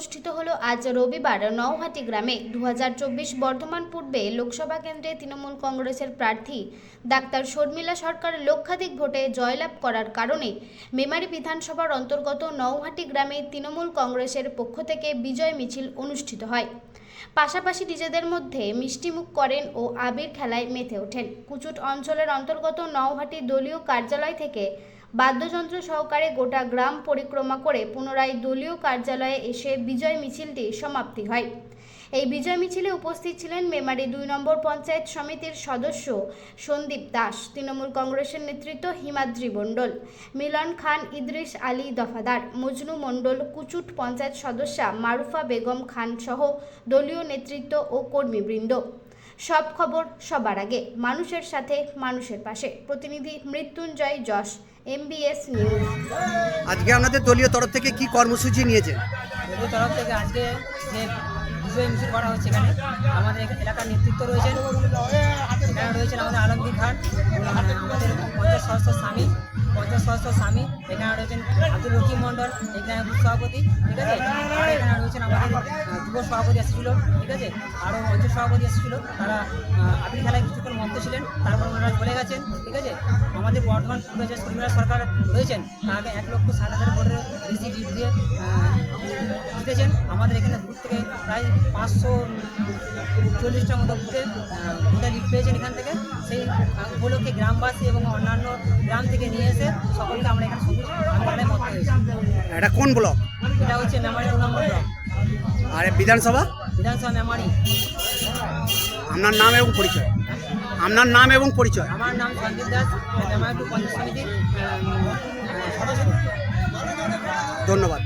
অনুষ্ঠিত হলো আজ রবিবার নওহাটি গ্রামে। দুহাজার চব্বিশ বর্ধমান পূর্বে লোকসভা কেন্দ্রে তৃণমূল কংগ্রেসের প্রার্থী ডাক্তার শর্মিলা সরকার লক্ষাধিক ভোটে জয়লাভ করার কারণে মেমারি বিধানসভার অন্তর্গত নওহাটি গ্রামে তৃণমূল কংগ্রেসের পক্ষ থেকে বিজয় মিছিল অনুষ্ঠিত হয়। পাশাপাশি নিজেদের মধ্যে মিষ্টিমুখ করেন ও আবির খেলায় মেতে ওঠেন। কুচুট অঞ্চলের অন্তর্গত নওহাটি দলীয় কার্যালয় থেকে বাদ্যযন্ত্র সহকারে গোটা গ্রাম পরিক্রমা করে পুনরায় দলীয় কার্যালয়ে এসে বিজয় মিছিলটি সমাপ্তি হয়। এই বিজয় মিছিলে উপস্থিত ছিলেন মেমারি দুই নম্বর পঞ্চায়েত সমিতির সদস্য সন্দীপ দাস, তৃণমূল কংগ্রেসের নেতৃত্ব হিমাদ্রি মণ্ডল, মিলন খান ইদ্রিস আলী দফাদার, মজনু মণ্ডল, কুচুট পঞ্চায়েত সদস্যা মারুফা বেগম খান সহ দলীয় নেতৃত্ব ও কর্মীবৃন্দ। সব খবর সবার আগে মানুষের সাথে মানুষের পাশে। প্রতিনিধি মৃত্যুঞ্জয় যশ এমবিএস নিউজ আজকে আপনাদের দলীয় তরফ থেকে কি কর্মসূচি নিয়েছে? দলীয় তরফ থেকে আজকে যে বিজয় মিছিল করা হচ্ছে এখানে আমাদের এলাকার নেতৃত্ব রয়েছেন। এখানে রয়েছেন আমাদের আলমগীর খান আমাদের পঞ্চাশ সহস্র স্বামী। পঞ্চাশ সহস্র স্বামী, এখানে রয়েছেন আব্দুল রকিম মণ্ডল, এখানে সভাপতি, ঠিক আছে? আর এখানে রয়েছেন আমাদের যুব সভাপতি এসেছিল, ঠিক আছে? আরও অঞ্চল সভাপতি এসেছিল, তারা আবির খেলায় কিছুক্ষণ মন্ত্র ছিলেন, তারপর ওনারা চলে গেছেন, ঠিক আছে? আমাদের বর্ধমান যে শর্মিলা সরকার রয়েছেন তাকে এক লক্ষ ষাট হাজার ভোটের বেশি দিয়ে জিতেছেন আমাদের এখানে বুথ থেকে প্রায় পাঁচশো চল্লিশটার মতো বুথে আহ, ভোটে লিড পেয়েছেন এখান থেকে। সেই উপলক্ষে গ্রামবাসী এবং অন্যান্য গ্রাম থেকে নিয়ে এসে সকলকে আমরা এখানে সবুজ আন্দোলনে মত হয়েছি। এটা কোন ব্লক? এটা হচ্ছে মেমারি দু নম্বর ব্লক। আর বিধানসভা? বিধানসভা মেমারি। আপনার নাম এবং পরিচয়। আপনার নাম এবং পরিচয়। আমার নাম সঞ্জিত দাস মেমারি পঞ্চায়েত সমিতির ধন্যবাদ।